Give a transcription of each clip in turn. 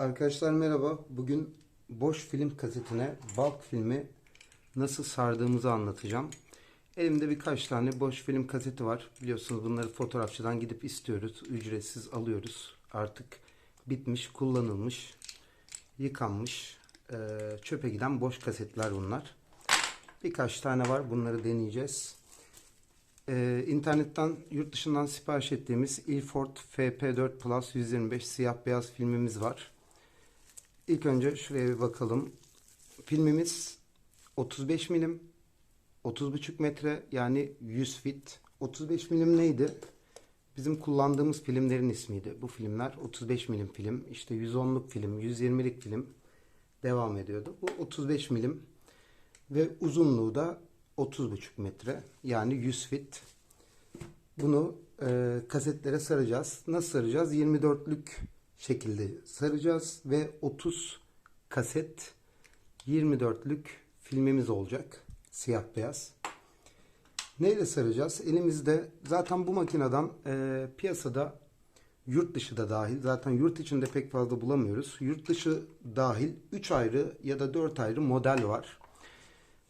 Arkadaşlar merhaba. Bugün boş film kasetine bulk filmi nasıl sardığımızı anlatacağım. Elimde birkaç tane boş film kaseti var. Biliyorsunuz bunları fotoğrafçıdan gidip istiyoruz. Ücretsiz alıyoruz. Artık bitmiş, kullanılmış, yıkanmış, eee, çöpe giden boş kasetler bunlar. Birkaç tane var. Bunları deneyeceğiz. Ee, internetten yurt dışından sipariş ettiğimiz Ilford FP4 Plus 125 siyah beyaz filmimiz var. İlk önce şuraya bir bakalım. Filmimiz 35 milim, 30,5 metre yani 100 fit. 35 milim neydi? Bizim kullandığımız filmlerin ismiydi. Bu filmler 35 milim film, işte 110'luk film, 120'lik film devam ediyordu. Bu 35 milim ve uzunluğu da 30,5 metre yani 100 fit. Bunu e, kasetlere saracağız. Nasıl saracağız? 24'lük şekilde saracağız ve 30 kaset 24'lük filmimiz olacak. Siyah beyaz. Neyle saracağız? Elimizde zaten bu makineden e, piyasada yurt dışı da dahil zaten yurt içinde pek fazla bulamıyoruz. Yurt dışı dahil 3 ayrı ya da 4 ayrı model var.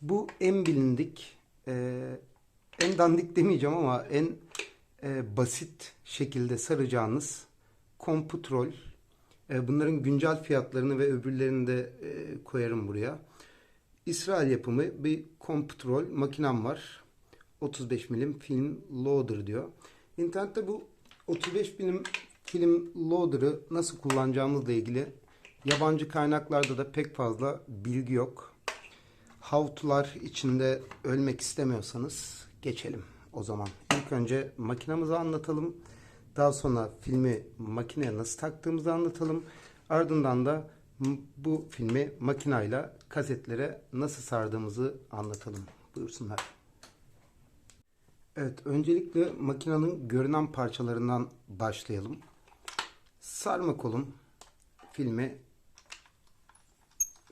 Bu en bilindik, e, en dandik demeyeceğim ama en e, basit şekilde saracağınız Komputrol. E, bunların güncel fiyatlarını ve öbürlerini de e, koyarım buraya. İsrail yapımı bir Komputrol makinem var. 35 milim film loader diyor. İnternette bu 35 milim film loader'ı nasıl kullanacağımızla ilgili yabancı kaynaklarda da pek fazla bilgi yok. How-to'lar içinde ölmek istemiyorsanız geçelim o zaman. İlk önce makinamızı anlatalım. Daha sonra filmi makineye nasıl taktığımızı anlatalım. Ardından da bu filmi makinayla kasetlere nasıl sardığımızı anlatalım. Buyursunlar. Evet, öncelikle makinenin görünen parçalarından başlayalım. Sarma kolum filmi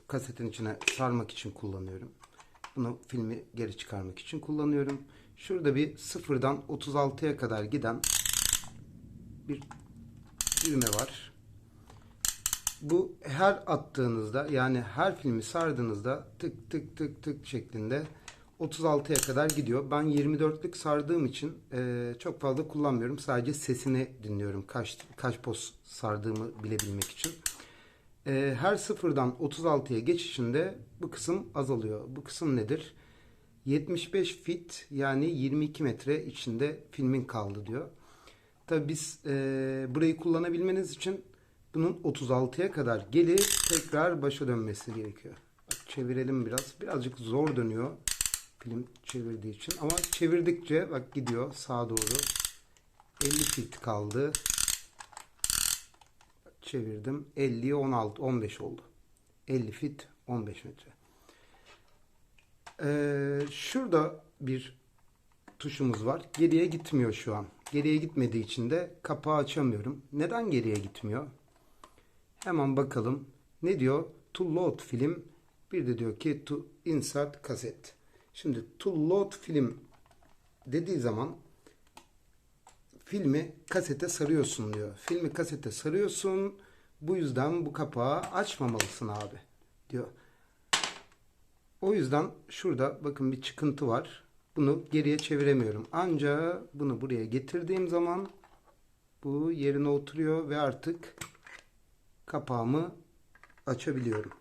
kasetin içine sarmak için kullanıyorum. Bunu filmi geri çıkarmak için kullanıyorum. Şurada bir sıfırdan 36'ya kadar giden bir düğme var. Bu her attığınızda yani her filmi sardığınızda tık tık tık tık şeklinde 36'ya kadar gidiyor. Ben 24'lük sardığım için eee, çok fazla kullanmıyorum. Sadece sesini dinliyorum. Kaç kaç poz sardığımı bilebilmek için. Ee, her sıfırdan 36'ya geçişinde bu kısım azalıyor. Bu kısım nedir? 75 fit yani 22 metre içinde filmin kaldı diyor. Tabi biz e, burayı kullanabilmeniz için bunun 36'ya kadar gelip tekrar başa dönmesi gerekiyor. Bak çevirelim biraz. Birazcık zor dönüyor film çevirdiği için. Ama çevirdikçe bak gidiyor sağa doğru. 50 fit kaldı çevirdim. 50'ye 16, 15 oldu. 50 fit, 15 metre. Ee, şurada bir tuşumuz var. Geriye gitmiyor şu an. Geriye gitmediği için de kapağı açamıyorum. Neden geriye gitmiyor? Hemen bakalım. Ne diyor? To load film. Bir de diyor ki to insert kaset. Şimdi to load film dediği zaman filmi kasete sarıyorsun diyor. Filmi kasete sarıyorsun. Bu yüzden bu kapağı açmamalısın abi diyor. O yüzden şurada bakın bir çıkıntı var. Bunu geriye çeviremiyorum. Ancak bunu buraya getirdiğim zaman bu yerine oturuyor ve artık kapağımı açabiliyorum.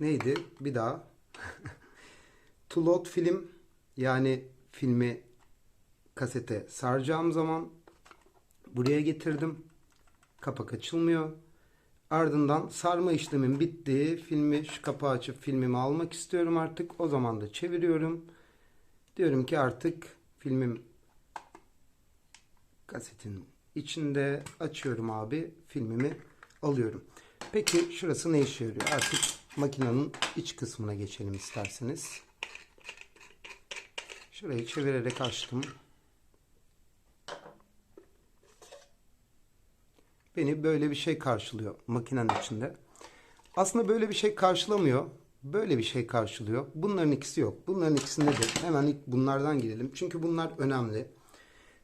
Neydi? Bir daha. to load film yani filmi kasete saracağım zaman buraya getirdim. Kapak açılmıyor. Ardından sarma işlemim bitti. Filmi şu kapağı açıp filmimi almak istiyorum artık. O zaman da çeviriyorum. Diyorum ki artık filmim kasetin içinde açıyorum abi. Filmimi alıyorum. Peki şurası ne işe yarıyor? Artık makinenin iç kısmına geçelim isterseniz. Şurayı çevirerek açtım. Beni böyle bir şey karşılıyor makinenin içinde. Aslında böyle bir şey karşılamıyor. Böyle bir şey karşılıyor. Bunların ikisi yok. Bunların ikisi nedir? Hemen ilk bunlardan gidelim. Çünkü bunlar önemli.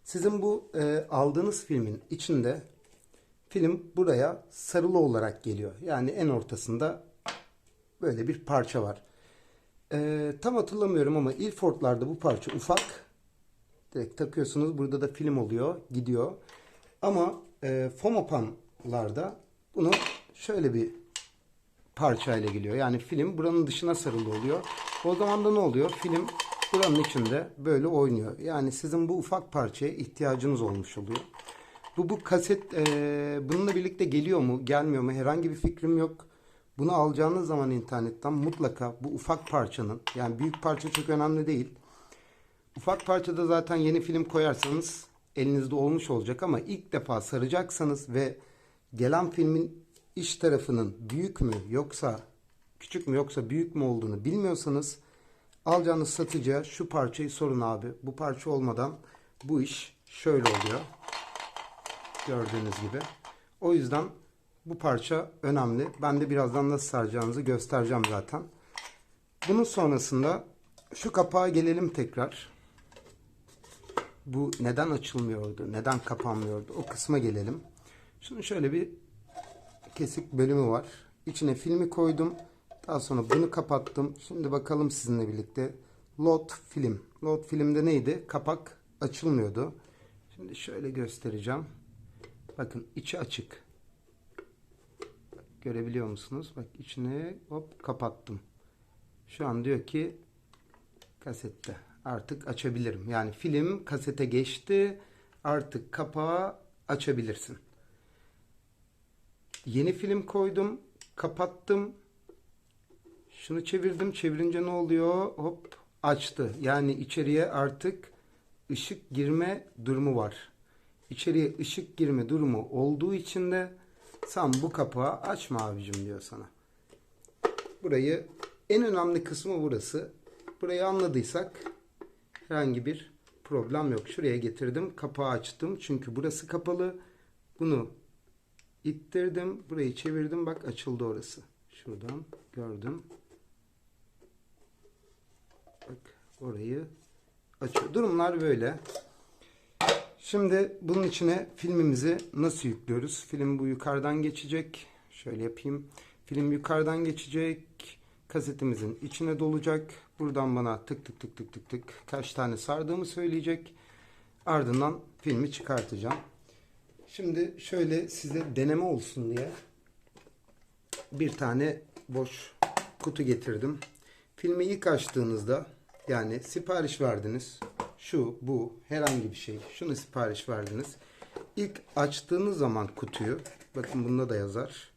Sizin bu e, aldığınız filmin içinde film buraya sarılı olarak geliyor. Yani en ortasında böyle bir parça var. Ee, tam hatırlamıyorum ama Ilford'larda bu parça ufak. Direkt takıyorsunuz. Burada da film oluyor. Gidiyor. Ama e, Fomopan'larda bunu şöyle bir parçayla geliyor. Yani film buranın dışına sarılı oluyor. O zaman da ne oluyor? Film buranın içinde böyle oynuyor. Yani sizin bu ufak parçaya ihtiyacınız olmuş oluyor. Bu bu kaset e, bununla birlikte geliyor mu, gelmiyor mu? Herhangi bir fikrim yok. Bunu alacağınız zaman internetten mutlaka bu ufak parçanın yani büyük parça çok önemli değil. Ufak parçada zaten yeni film koyarsanız elinizde olmuş olacak ama ilk defa saracaksanız ve gelen filmin iç tarafının büyük mü yoksa küçük mü yoksa büyük mü olduğunu bilmiyorsanız alacağınız satıcıya şu parçayı sorun abi. Bu parça olmadan bu iş şöyle oluyor. Gördüğünüz gibi. O yüzden bu parça önemli. Ben de birazdan nasıl saracağınızı göstereceğim zaten. Bunun sonrasında şu kapağa gelelim tekrar. Bu neden açılmıyordu? Neden kapanmıyordu? O kısma gelelim. Şunun şöyle bir kesik bölümü var. İçine filmi koydum. Daha sonra bunu kapattım. Şimdi bakalım sizinle birlikte. Load film. Load filmde neydi? Kapak açılmıyordu. Şimdi şöyle göstereceğim. Bakın içi açık. Görebiliyor musunuz? Bak içine hop kapattım. Şu an diyor ki kasette. Artık açabilirim. Yani film kasete geçti. Artık kapağı açabilirsin. Yeni film koydum. Kapattım. Şunu çevirdim. Çevirince ne oluyor? Hop açtı. Yani içeriye artık ışık girme durumu var. İçeriye ışık girme durumu olduğu için de sen bu kapağı açma abicim diyor sana. Burayı en önemli kısmı burası. Burayı anladıysak herhangi bir problem yok. Şuraya getirdim. Kapağı açtım. Çünkü burası kapalı. Bunu ittirdim. Burayı çevirdim. Bak açıldı orası. Şuradan gördüm. Bak orayı açıyor. Durumlar böyle. Şimdi bunun içine filmimizi nasıl yüklüyoruz? Film bu yukarıdan geçecek. Şöyle yapayım. Film yukarıdan geçecek. Kasetimizin içine dolacak. Buradan bana tık tık tık tık tık tık kaç tane sardığımı söyleyecek. Ardından filmi çıkartacağım. Şimdi şöyle size deneme olsun diye bir tane boş kutu getirdim. Filmi ilk açtığınızda yani sipariş verdiniz. Şu, bu, herhangi bir şey. Şunu sipariş verdiniz. İlk açtığınız zaman kutuyu, bakın bunda da yazar.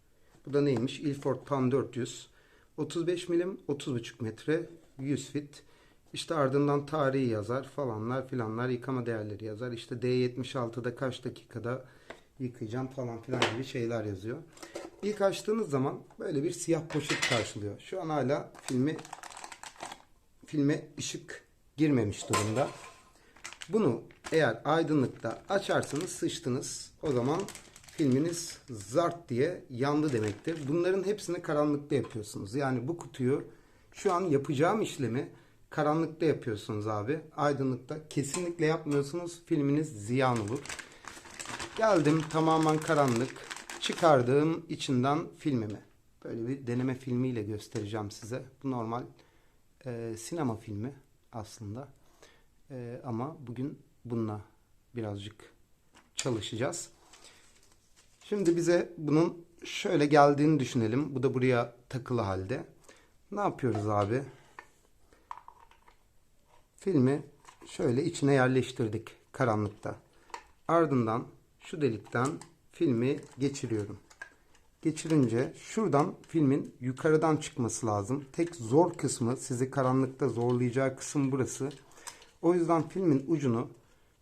Bu da neymiş? Ilford Pan 400. 35 milim, 30,5 metre, 100 fit. İşte ardından tarihi yazar falanlar filanlar yıkama değerleri yazar. İşte D76'da kaç dakikada yıkayacağım falan filan gibi şeyler yazıyor. İlk açtığınız zaman böyle bir siyah poşet karşılıyor. Şu an hala filmi filme ışık girmemiş durumda. Bunu eğer aydınlıkta açarsanız sıçtınız. O zaman filminiz zart diye yandı demektir. Bunların hepsini karanlıkta yapıyorsunuz. Yani bu kutuyu şu an yapacağım işlemi karanlıkta yapıyorsunuz abi. Aydınlıkta kesinlikle yapmıyorsunuz. Filminiz ziyan olur. Geldim tamamen karanlık. Çıkardım içinden filmimi. Böyle bir deneme filmiyle göstereceğim size. Bu normal e, sinema filmi aslında. E, ama bugün bununla birazcık çalışacağız. Şimdi bize bunun şöyle geldiğini düşünelim. Bu da buraya takılı halde. Ne yapıyoruz abi? Filmi şöyle içine yerleştirdik karanlıkta. Ardından şu delikten filmi geçiriyorum. Geçirince şuradan filmin yukarıdan çıkması lazım. Tek zor kısmı sizi karanlıkta zorlayacağı kısım burası. O yüzden filmin ucunu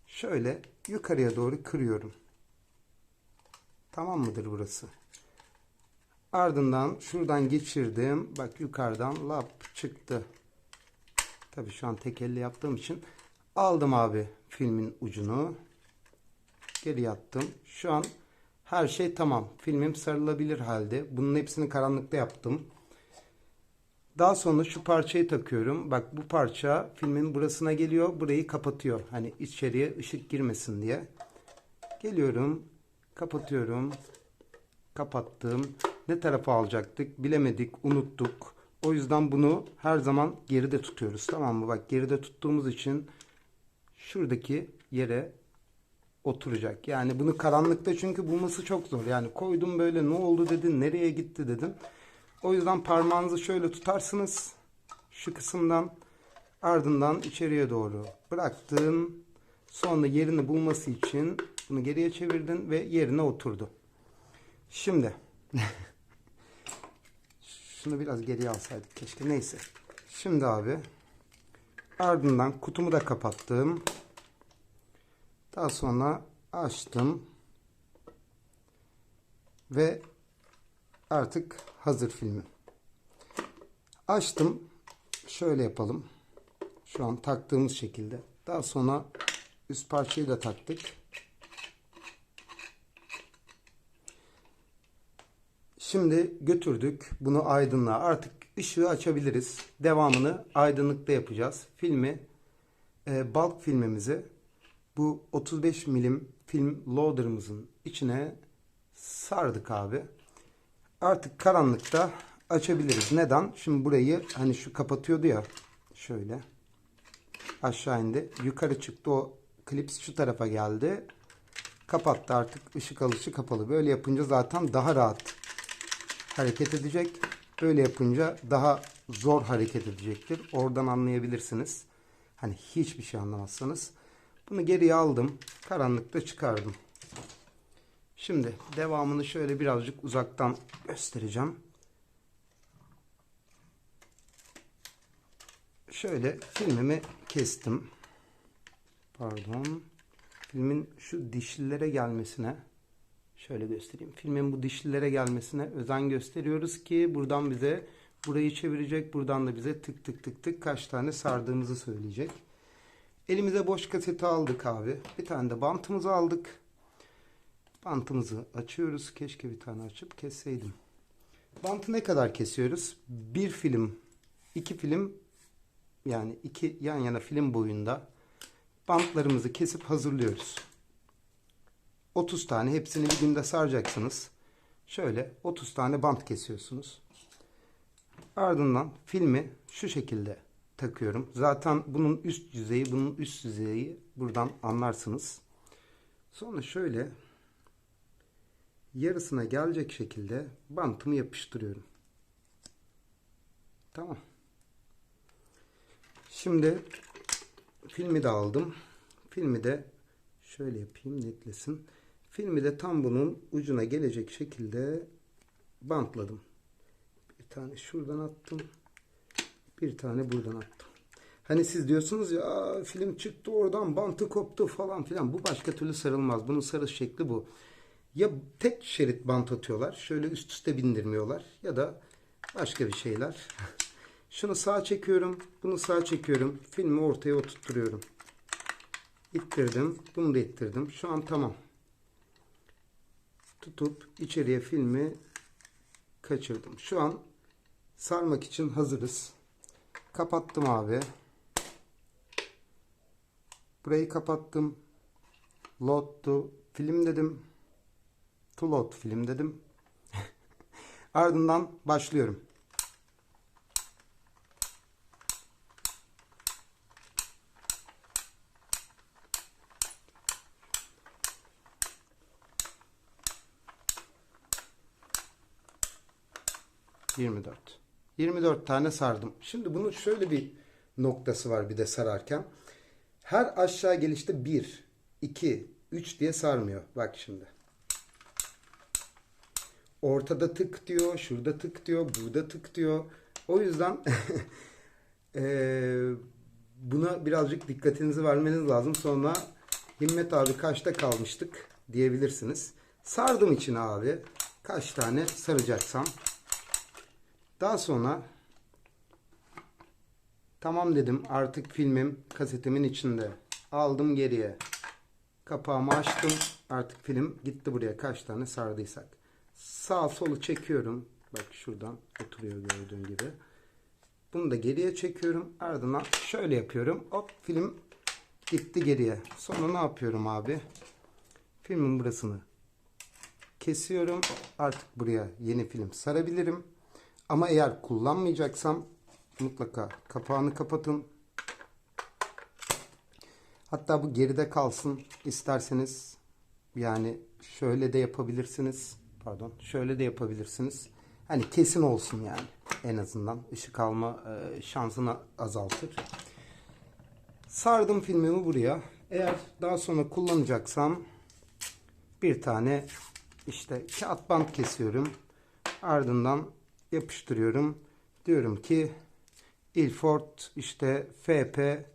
şöyle yukarıya doğru kırıyorum. Tamam mıdır burası? Ardından şuradan geçirdim. Bak yukarıdan lap çıktı. Tabii şu an tek elle yaptığım için aldım abi filmin ucunu. Geri yattım. Şu an her şey tamam. Filmim sarılabilir halde. Bunun hepsini karanlıkta yaptım. Daha sonra şu parçayı takıyorum. Bak bu parça filmin burasına geliyor. Burayı kapatıyor. Hani içeriye ışık girmesin diye. Geliyorum. Kapatıyorum. Kapattım. Ne tarafa alacaktık bilemedik, unuttuk. O yüzden bunu her zaman geride tutuyoruz. Tamam mı? Bak geride tuttuğumuz için şuradaki yere oturacak. Yani bunu karanlıkta çünkü bulması çok zor. Yani koydum böyle ne oldu dedin, nereye gitti dedin. O yüzden parmağınızı şöyle tutarsınız. Şu kısımdan ardından içeriye doğru bıraktın. Sonra yerini bulması için bunu geriye çevirdin ve yerine oturdu. Şimdi şunu biraz geriye alsaydık keşke. Neyse. Şimdi abi ardından kutumu da kapattım. Daha sonra açtım. Ve artık hazır filmim. Açtım. Şöyle yapalım. Şu an taktığımız şekilde. Daha sonra üst parçayı da taktık. Şimdi götürdük bunu aydınlığa. Artık ışığı açabiliriz. Devamını aydınlıkta yapacağız. Filmi, e, bulk filmimizi bu 35 milim film loader'ımızın içine sardık abi. Artık karanlıkta açabiliriz. Neden? Şimdi burayı hani şu kapatıyordu ya. Şöyle. Aşağı indi. Yukarı çıktı. O klips şu tarafa geldi. Kapattı artık. ışık alışı kapalı. Böyle yapınca zaten daha rahat hareket edecek. Böyle yapınca daha zor hareket edecektir. Oradan anlayabilirsiniz. Hani hiçbir şey anlamazsanız. Bunu geriye aldım. Karanlıkta çıkardım. Şimdi devamını şöyle birazcık uzaktan göstereceğim. Şöyle filmimi kestim. Pardon. Filmin şu dişlilere gelmesine şöyle göstereyim. Filmin bu dişlilere gelmesine özen gösteriyoruz ki buradan bize burayı çevirecek. Buradan da bize tık tık tık tık kaç tane sardığımızı söyleyecek. Elimize boş kaseti aldık abi. Bir tane de bantımızı aldık. Bantımızı açıyoruz. Keşke bir tane açıp kesseydim. Bantı ne kadar kesiyoruz? Bir film, iki film yani iki yan yana film boyunda bantlarımızı kesip hazırlıyoruz. 30 tane hepsini bir günde saracaksınız. Şöyle 30 tane bant kesiyorsunuz. Ardından filmi şu şekilde takıyorum. Zaten bunun üst yüzeyi, bunun üst yüzeyi buradan anlarsınız. Sonra şöyle yarısına gelecek şekilde bantımı yapıştırıyorum. Tamam. Şimdi filmi de aldım. Filmi de şöyle yapayım netlesin. Filmi de tam bunun ucuna gelecek şekilde bantladım. Bir tane şuradan attım. Bir tane buradan attım. Hani siz diyorsunuz ya "Aa, film çıktı oradan bantı koptu falan filan. Bu başka türlü sarılmaz. Bunun sarış şekli bu. Ya tek şerit bant atıyorlar. Şöyle üst üste bindirmiyorlar. Ya da başka bir şeyler. Şunu sağa çekiyorum. Bunu sağa çekiyorum. Filmi ortaya oturtturuyorum. İttirdim. Bunu da ittirdim. Şu an tamam. Tutup içeriye filmi kaçırdım. Şu an sarmak için hazırız. Kapattım abi. Burayı kapattım. Load to film dedim. To load film dedim. Ardından başlıyorum. Yirmi dört. 24 tane sardım. Şimdi bunun şöyle bir noktası var bir de sararken. Her aşağı gelişte 1, 2, 3 diye sarmıyor. Bak şimdi. Ortada tık diyor, şurada tık diyor, burada tık diyor. O yüzden eee, buna birazcık dikkatinizi vermeniz lazım. Sonra Himmet abi kaçta kalmıştık diyebilirsiniz. Sardım içine abi. Kaç tane saracaksam. Daha sonra tamam dedim artık filmim kasetimin içinde. Aldım geriye. Kapağımı açtım. Artık film gitti buraya kaç tane sardıysak. Sağ solu çekiyorum. Bak şuradan oturuyor gördüğün gibi. Bunu da geriye çekiyorum. Ardından şöyle yapıyorum. Hop film gitti geriye. Sonra ne yapıyorum abi? Filmin burasını kesiyorum. Artık buraya yeni film sarabilirim. Ama eğer kullanmayacaksam mutlaka kapağını kapatın. Hatta bu geride kalsın isterseniz yani şöyle de yapabilirsiniz. Pardon, şöyle de yapabilirsiniz. Hani kesin olsun yani en azından ışık alma e, şansını azaltır. Sardım filmimi buraya. Eğer daha sonra kullanacaksam bir tane işte kağıt bant kesiyorum. Ardından yapıştırıyorum. Diyorum ki Ilford işte FP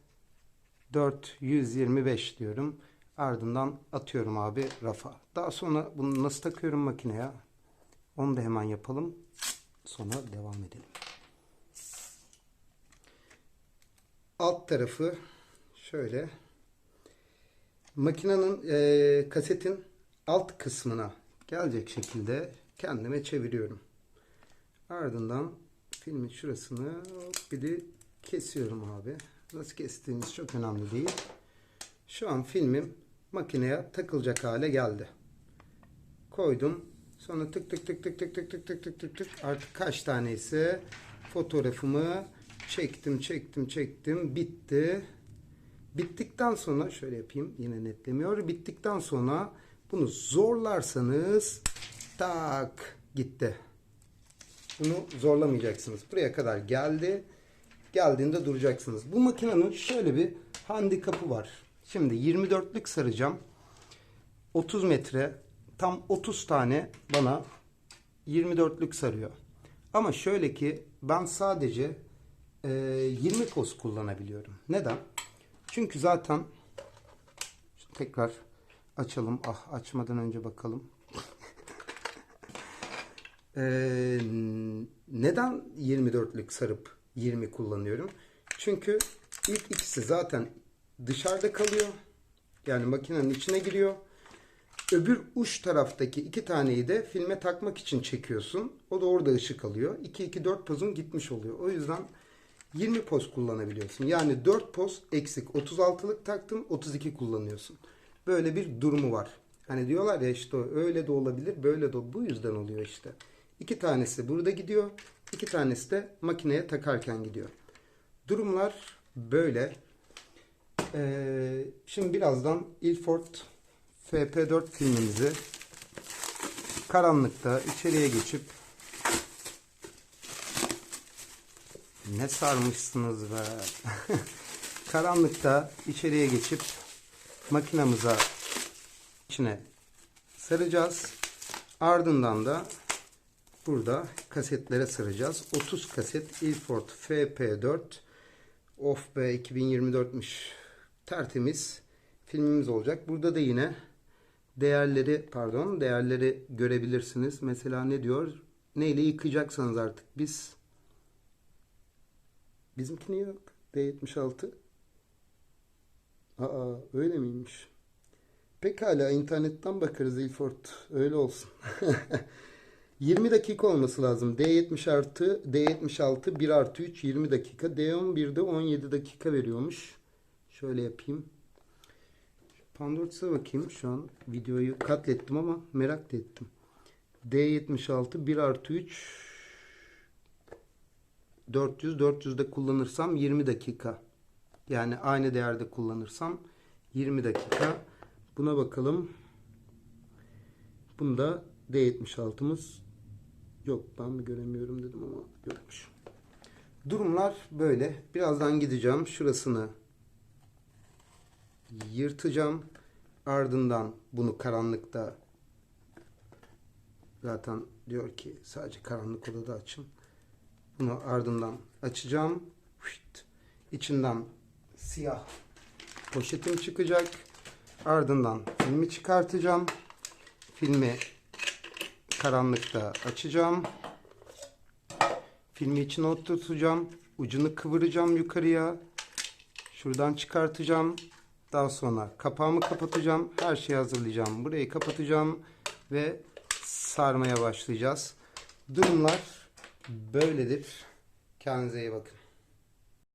425 diyorum. Ardından atıyorum abi rafa. Daha sonra bunu nasıl takıyorum makineye? Onu da hemen yapalım. Sonra devam edelim. Alt tarafı şöyle makinenin eee, kasetin alt kısmına gelecek şekilde kendime çeviriyorum. Ardından filmin şurasını bir de kesiyorum abi. Nasıl kestiğiniz çok önemli değil. Şu an filmim makineye takılacak hale geldi. Koydum. Sonra tık tık tık tık tık tık tık tık tık tık tık artık kaç tane ise fotoğrafımı çektim çektim çektim bitti. Bittikten sonra şöyle yapayım yine netlemiyor. Bittikten sonra bunu zorlarsanız tak gitti. Bunu zorlamayacaksınız. Buraya kadar geldi. Geldiğinde duracaksınız. Bu makinenin şöyle bir handikapı var. Şimdi 24'lük saracağım. 30 metre tam 30 tane bana 24'lük sarıyor. Ama şöyle ki ben sadece e, 20 poz kullanabiliyorum. Neden? Çünkü zaten tekrar açalım. Ah açmadan önce bakalım. Ee, neden 24'lük sarıp 20 kullanıyorum? Çünkü ilk ikisi zaten dışarıda kalıyor. Yani makinenin içine giriyor. Öbür uç taraftaki iki taneyi de filme takmak için çekiyorsun. O da orada ışık alıyor. 2-2-4 pozun gitmiş oluyor. O yüzden 20 poz kullanabiliyorsun. Yani 4 poz eksik. 36'lık taktın 32 kullanıyorsun. Böyle bir durumu var. Hani diyorlar ya işte öyle de olabilir böyle de bu yüzden oluyor işte. İki tanesi burada gidiyor. iki tanesi de makineye takarken gidiyor. Durumlar böyle. Ee, şimdi birazdan Ilford FP4 filmimizi karanlıkta içeriye geçip ne sarmışsınız be. karanlıkta içeriye geçip makinamıza içine saracağız. Ardından da burada kasetlere saracağız. 30 kaset Ilford FP4 Of be 2024'müş. Tertemiz filmimiz olacak. Burada da yine değerleri pardon değerleri görebilirsiniz. Mesela ne diyor? Neyle yıkayacaksanız artık biz bizimki niye yok? D76 Aa öyle miymiş? Pekala internetten bakarız Ilford. Öyle olsun. 20 dakika olması lazım. D70 artı D76 1 artı 3 20 dakika. D11'de 17 dakika veriyormuş. Şöyle yapayım. Pandorts'a bakayım. Şu an videoyu katlettim ama merak da ettim. D76 1 artı 3 400 400'de kullanırsam 20 dakika. Yani aynı değerde kullanırsam 20 dakika. Buna bakalım. Bunda D76'mız yok. Ben mi göremiyorum dedim ama yokmuş. Durumlar böyle. Birazdan gideceğim. Şurasını yırtacağım. Ardından bunu karanlıkta zaten diyor ki sadece karanlık odada açın. Bunu ardından açacağım. İçinden siyah poşetim çıkacak. Ardından filmi çıkartacağım. Filmi karanlıkta açacağım. Filmi içine oturtacağım. Ucunu kıvıracağım yukarıya. Şuradan çıkartacağım. Daha sonra kapağımı kapatacağım. Her şeyi hazırlayacağım. Burayı kapatacağım ve sarmaya başlayacağız. Durumlar böyledir. Kendinize iyi bakın.